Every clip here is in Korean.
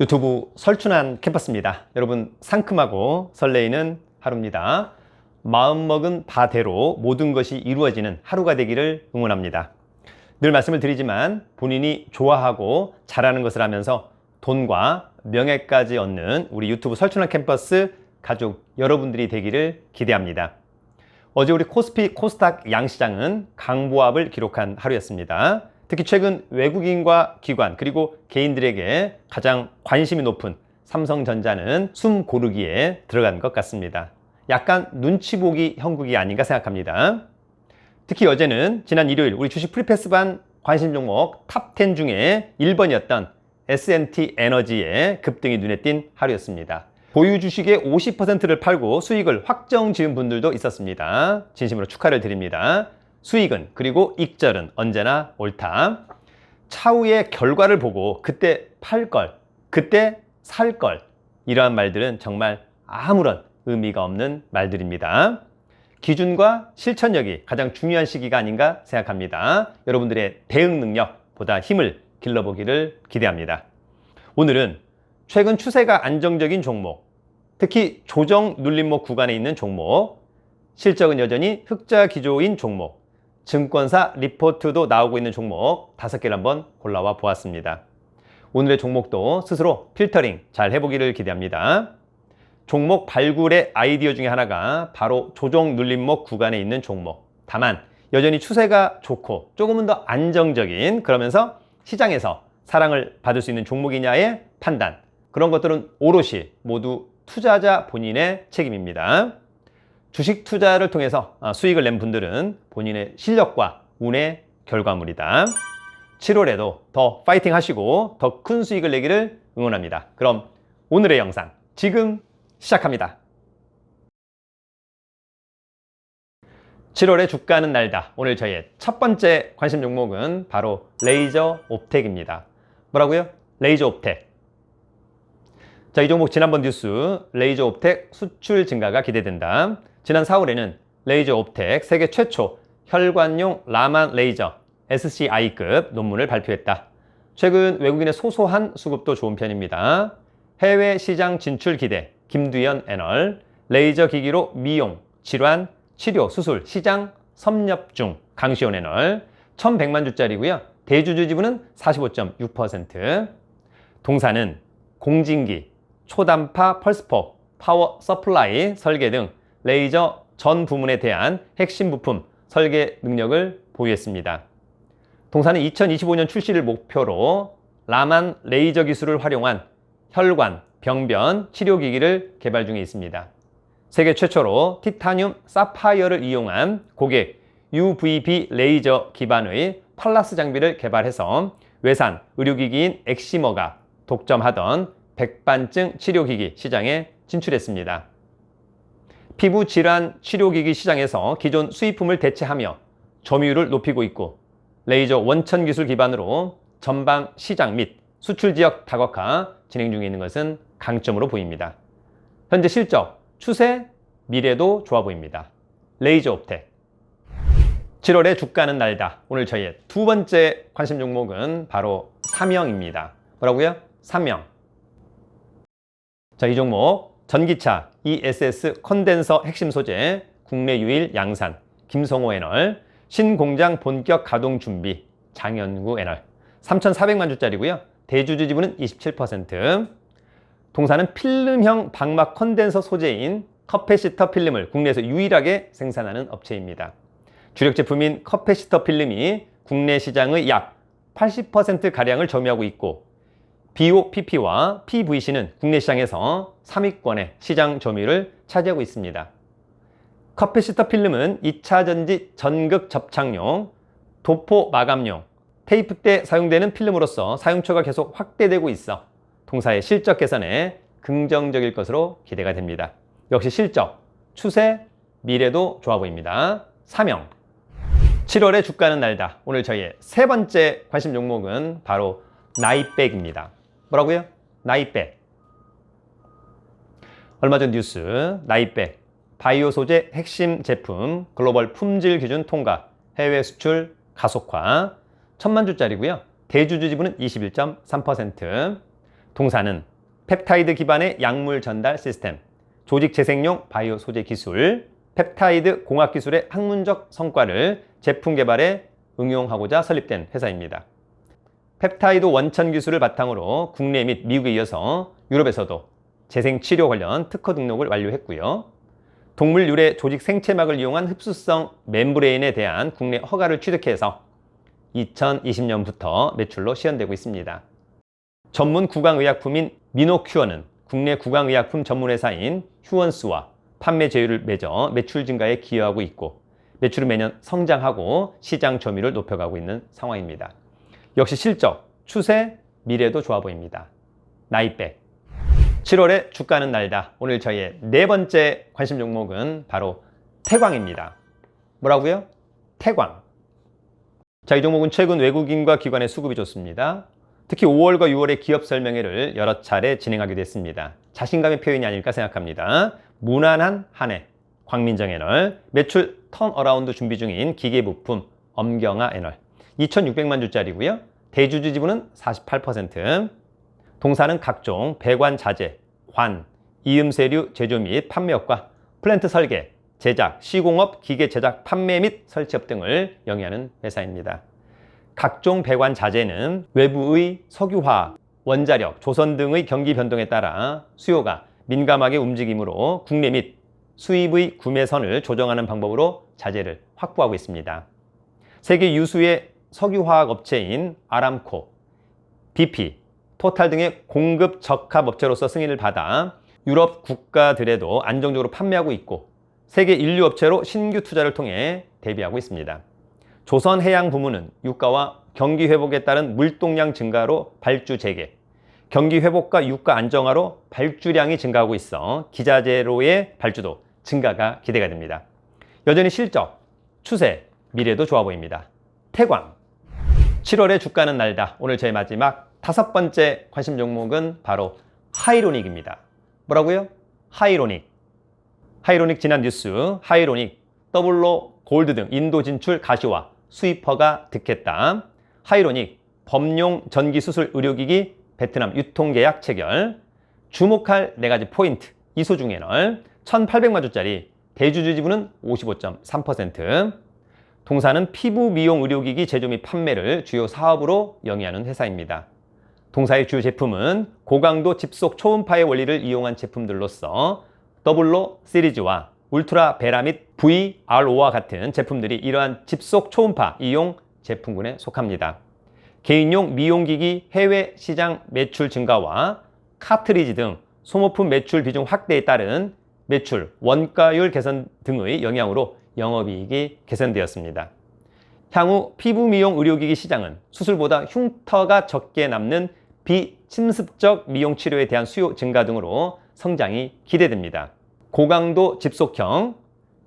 유튜브 설춘한 캠퍼스입니다. 여러분 상큼하고 설레이는 하루입니다. 마음먹은 바대로 모든 것이 이루어지는 하루가 되기를 응원합니다. 늘 말씀을 드리지만 본인이 좋아하고 잘하는 것을 하면서 돈과 명예까지 얻는 우리 유튜브 설춘한 캠퍼스 가족 여러분들이 되기를 기대합니다. 어제 우리 코스피 코스닥 양시장은 강보합을 기록한 하루였습니다. 특히 최근 외국인과 기관 그리고 개인들에게 가장 관심이 높은 삼성전자는 숨 고르기에 들어간 것 같습니다. 약간 눈치 보기 형국이 아닌가 생각합니다. 특히 어제는 지난 일요일 우리 주식 프리패스반 관심 종목 탑 10 중에 1번이었던 S&T 에너지의 급등이 눈에 띈 하루였습니다. 보유 주식의 50%를 팔고 수익을 확정 지은 분들도 있었습니다. 진심으로 축하를 드립니다. 수익은 그리고 익절은 언제나 옳다. 차후의 결과를 보고 그때 팔 걸, 그때 살 걸. 이러한 말들은 정말 아무런 의미가 없는 말들입니다. 기준과 실천력이 가장 중요한 시기가 아닌가 생각합니다. 여러분들의 대응 능력보다 힘을 길러보기를 기대합니다. 오늘은 최근 추세가 안정적인 종목, 특히 조정 눌림목 구간에 있는 종목, 실적은 여전히 흑자 기조인 종목, 증권사 리포트도 나오고 있는 종목 다섯 개를 한번 골라와 보았습니다. 오늘의 종목도 스스로 필터링 잘 해보기를 기대합니다. 종목 발굴의 아이디어 중에 하나가 바로 조정 눌림목 구간에 있는 종목. 다만 여전히 추세가 좋고 조금은 더 안정적인 그러면서 시장에서 사랑을 받을 수 있는 종목이냐의 판단. 그런 것들은 오롯이 모두 투자자 본인의 책임입니다. 주식 투자를 통해서 아, 수익을 낸 분들은 본인의 실력과 운의 결과물이다. 7월에도 더 파이팅 하시고 더 큰 수익을 내기를 응원합니다. 그럼 오늘의 영상 지금 시작합니다. 7월의 주가는 날다. 오늘 저희의 첫 번째 관심 종목은 바로 레이저 옵텍입니다. 뭐라고요? 레이저 옵텍. 자, 이 종목 지난번 뉴스 레이저 옵텍 수출 증가가 기대된다. 지난 4월에는 레이저 옵텍 세계 최초 혈관용 라만 레이저 SCI급 논문을 발표했다. 최근 외국인의 소소한 수급도 좋은 편입니다. 해외 시장 진출 기대 김두연 애널 레이저 기기로 미용, 질환, 치료, 수술, 시장 섭렵 중 강시원 애널 1100만 주짜리고요. 대주주 지분은 45.6%. 동사는 공진기, 초단파 펄스포, 파워 서플라이 설계 등 레이저 전 부문에 대한 핵심 부품 설계 능력을 보유했습니다. 동사는 2025년 출시를 목표로 라만 레이저 기술을 활용한 혈관, 병변 치료기기를 개발 중에 있습니다. 세계 최초로 티타늄 사파이어를 이용한 고객 UVB 레이저 기반의 팔라스 장비를 개발해서 외산 의료기기인 엑시머가 독점하던 백반증 치료기기 시장에 진출했습니다. 피부 질환 치료기기 시장에서 기존 수입품을 대체하며 점유율을 높이고 있고 레이저 원천 기술 기반으로 전방 시장 및 수출 지역 다각화 진행 중에 있는 것은 강점으로 보입니다. 현재 실적, 추세, 미래도 좋아 보입니다. 레이저 옵텍. 7월에 주가는 날다. 오늘 저희의 두 번째 관심 종목은 바로 삼영입니다. 뭐라고요? 삼영. 자, 이 종목 전기차 ESS 컨덴서 핵심 소재 국내 유일 양산 김성호 애널 신공장 본격 가동 준비 장현구 애널 3,400만 주짜리고요. 대주주 지분은 27%. 동사는 필름형 방막 컨덴서 소재인 커패시터 필름을 국내에서 유일하게 생산하는 업체입니다. 주력 제품인 커패시터 필름이 국내 시장의 약 80%가량을 점유하고 있고 BOPP와 PVC는 국내 시장에서 3위권의 시장 점유율을 차지하고 있습니다. 커패시터 필름은 2차 전지 전극 접착용, 도포 마감용, 테이프 때 사용되는 필름으로서 사용처가 계속 확대되고 있어 동사의 실적 개선에 긍정적일 것으로 기대가 됩니다. 역시 실적, 추세, 미래도 좋아 보입니다. 사명. 7월의 주가는 날다. 오늘 저희의 세 번째 관심 종목은 바로 나이백입니다. 뭐라고요? 나이백. 얼마 전 뉴스 나이백 바이오 소재 핵심 제품 글로벌 품질 기준 통과 해외 수출 가속화 천만 주짜리고요. 대주주 지분은 21.3%. 동사는 펩타이드 기반의 약물 전달 시스템, 조직 재생용 바이오 소재 기술, 펩타이드 공학 기술의 학문적 성과를 제품 개발에 응용하고자 설립된 회사입니다. 펩타이드 원천 기술을 바탕으로 국내 및 미국에 이어서 유럽에서도 재생 치료 관련 특허 등록을 완료했고요. 동물 유래 조직 생체막을 이용한 흡수성 멤브레인에 대한 국내 허가를 취득해서 2020년부터 매출로 시연되고 있습니다. 전문 구강의약품인 미노큐어는 국내 구강의약품 전문회사인 휴원스와 판매 제휴를 맺어 매출 증가에 기여하고 있고 매출은 매년 성장하고 시장 점유율을 높여가고 있는 상황입니다. 역시 실적, 추세, 미래도 좋아 보입니다. 나이백. 7월에 주가는 날다. 오늘 저희의 네 번째 관심 종목은 바로 태광입니다. 뭐라고요? 태광. 자, 이 종목은 최근 외국인과 기관의 수급이 좋습니다. 특히 5월과 6월의 기업 설명회를 여러 차례 진행하게 됐습니다. 자신감의 표현이 아닐까 생각합니다. 무난한 한 해. 광민정 애널, 매출 턴어라운드 준비 중인 기계부품 엄경아 애널. 2,600만 주짜리고요. 대주주 지분은 48%. 동사는 각종 배관 자재, 관, 이음세류 제조 및 판매업과 플랜트 설계, 제작, 시공업, 기계 제작, 판매 및 설치업 등을 영위하는 회사입니다. 각종 배관 자재는 외부의 석유화학, 원자력, 조선 등의 경기 변동에 따라 수요가 민감하게 움직이므로 국내 및 수입의 구매선을 조정하는 방법으로 자재를 확보하고 있습니다. 세계 유수의 석유화학 업체인 아람코, BP, 토탈 등의 공급 적합 업체로서 승인을 받아 유럽 국가들에도 안정적으로 판매하고 있고 세계 인류 업체로 신규 투자를 통해 대비하고 있습니다. 조선 해양 부문은 유가와 경기 회복에 따른 물동량 증가로 발주 재개, 경기 회복과 유가 안정화로 발주량이 증가하고 있어 기자재로의 발주도 증가가 기대가 됩니다. 여전히 실적, 추세, 미래도 좋아 보입니다. 태광. 7월에 주가는 날다. 오늘 저의 마지막 다섯 번째 관심 종목은 바로 하이로닉입니다. 뭐라고요? 하이로닉. 하이로닉 지난 뉴스, 하이로닉, 더블로 골드 등 인도 진출 가시와 수입허가 득했다. 하이로닉, 범용 전기수술 의료기기 베트남 유통계약 체결. 주목할 네 가지 포인트. 이소중에널 1,800만 주짜리 대주주 지분은 55.3%. 동사는 피부 미용 의료기기 제조 및 판매를 주요 사업으로 영위하는 회사입니다. 동사의 주요 제품은 고강도 집속 초음파의 원리를 이용한 제품들로서 더블로 시리즈와 울트라 베라 및 VRO와 같은 제품들이 이러한 집속 초음파 이용 제품군에 속합니다. 개인용 미용기기 해외 시장 매출 증가와 카트리지 등 소모품 매출 비중 확대에 따른 매출, 원가율 개선 등의 영향으로 영업이익이 개선되었습니다. 향후 피부 미용 의료기기 시장은 수술보다 흉터가 적게 남는 비침습적 미용 치료에 대한 수요 증가 등으로 성장이 기대됩니다. 고강도 집속형,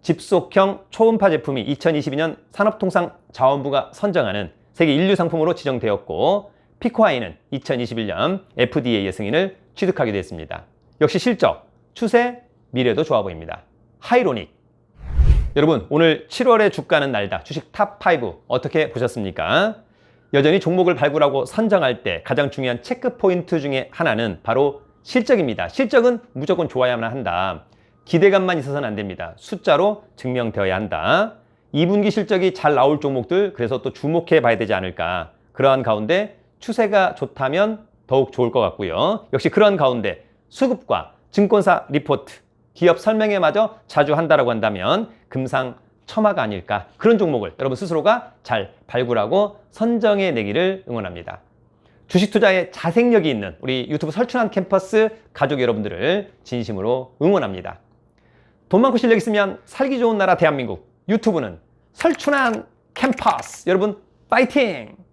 집속형 초음파 제품이 2022년 산업통상 자원부가 선정하는 세계 인류 상품으로 지정되었고 피코아이는 2021년 FDA의 승인을 취득하게 됐습니다. 역시 실적, 추세, 미래도 좋아 보입니다. 하이로닉. 여러분, 오늘 7월의 주가는 날다. 주식 탑5 어떻게 보셨습니까? 여전히 종목을 발굴하고 선정할 때 가장 중요한 체크 포인트 중에 하나는 바로 실적입니다. 실적은 무조건 좋아야만 한다. 기대감만 있어서는 안 됩니다. 숫자로 증명되어야 한다. 2분기 실적이 잘 나올 종목들 그래서 또 주목해 봐야 되지 않을까. 그러한 가운데 추세가 좋다면 더욱 좋을 것 같고요. 역시 그러한 가운데 수급과 증권사 리포트, 기업 설명회마저 자주 한다라고 한다면 금상첨화가 아닐까. 그런 종목을 여러분 스스로가 잘 발굴하고 선정해 내기를 응원합니다. 주식 투자에 자생력이 있는 우리 유튜브 설춘한 캠퍼스 가족 여러분들을 진심으로 응원합니다. 돈 많고 실력 있으면 살기 좋은 나라 대한민국 유튜브는 설춘한 캠퍼스 여러분 파이팅!